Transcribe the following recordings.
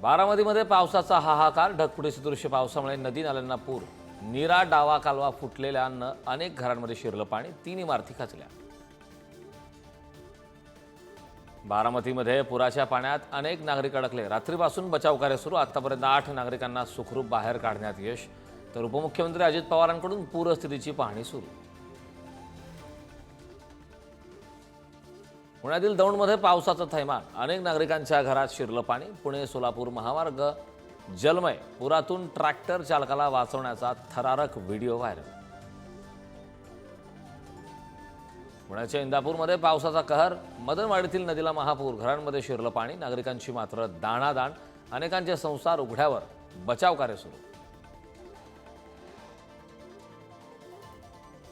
बारामतीमध्ये पावसाचा हाहाकार ढगफुटीचे दृश्य पावसामुळे नदी नाल्यांना पूर. नीरा डावा कालवा फुटलेल्यानं अनेक घरांमध्ये शिरलं पाणी तीन इमारती खचल्या. बारामतीमध्ये पुराच्या पाण्यात अनेक नागरिक अडकले. रात्रीपासून बचाव कार्य सुरू. आतापर्यंत आठ नागरिकांना सुखरूप बाहेर काढण्यात यश. तर उपमुख्यमंत्री अजित पवारांकडून पूरस्थितीची पाहणी सुरू. पुण्यातील दौंडमध्ये पावसाचं थैमान. अनेक नागरिकांच्या घरात शिरलं पाणी. पुणे सोलापूर महामार्ग जलमय. पुरातून ट्रॅक्टर चालकाला वाचवण्याचा थरारक व्हिडिओ व्हायरल. पुण्याच्या इंदापूरमध्ये पावसाचा कहर. मदनवाडीतील नदीला महापूर. घरांमध्ये शिरलं पाणी. नागरिकांची मात्र दाणादाण. अनेकांचे संसार उघड्यावर. बचाव कार्य सुरू.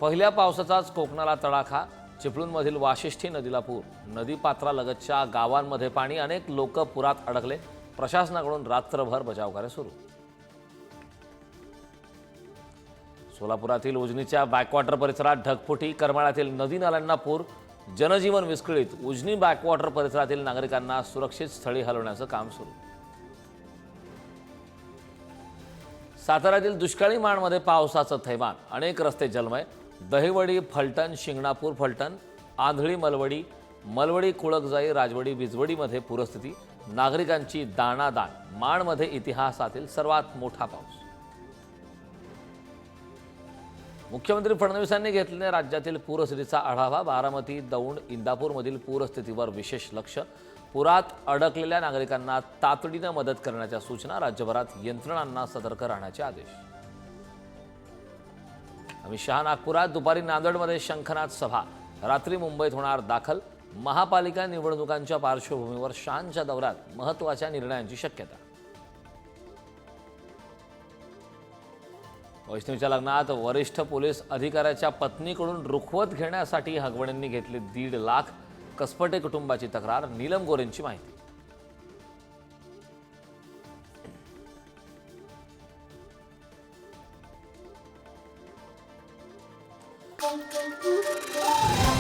पहिल्या पावसाचाच कोकणाला तडाखा. चिपळूणमधील वाशिष्ठी नदीला पूर. नदीपात्रालगतच्या गावांमध्ये पाणी अनेक लोक पुरात अडकले. प्रशासनाकडून रात्रभर बचाव कार्य सुरू. सोलापुरातील उजनीच्या बॅकवॉटर परिसरात ढगफुटी करमाळ्यातील नदी नाल्यांना पूर. जनजीवन विस्कळीत उजनी बॅकवॉटर परिसरातील नागरिकांना सुरक्षित स्थळी हलवण्याचं काम सुरू. साताऱ्यातील दुष्काळी माणमध्ये पावसाचं थैमान. अनेक रस्ते जलमय. दहिवडी फलटण शिंगणापूर फलटण आंधळी मलवडी मलवडी कुळकजाई राजवडी बिजवडीमध्ये पूरस्थिती नागरिकांची दाणादाण माणमध्ये इतिहासातील सर्वात मोठा पाऊस. मुख्यमंत्री फडणवीसांनी घेतलेल्या राज्यातील पूरस्थितीचा आढावा बारामती दौंड इंदापूरमधील पूरस्थितीवर विशेष लक्ष पुरात अडकलेल्या नागरिकांना तातडीनं मदत करण्याच्या सूचना राज्यभरात यंत्रणांना सतर्क राहण्याचे आदेश. अमित शहा नागपुरात दुपारी नांदेडमध्ये शंखनाथ सभा. रात्री मुंबईत होणार दाखल. महापालिका निवडणुकांच्या पार्श्वभूमीवर शानच्या दौऱ्यात महत्त्वाच्या निर्णयांची शक्यता. वैष्णवीच्या लग्नात वरिष्ठ पोलीस अधिकाऱ्याच्या पत्नीकडून रुखवत घेण्यासाठी हगवण्यांनी घेतले दीड लाख. कसपटे कुटुंबाची तक्रार नीलम गोरेंची माहिती. Bom, bom, bom, bom.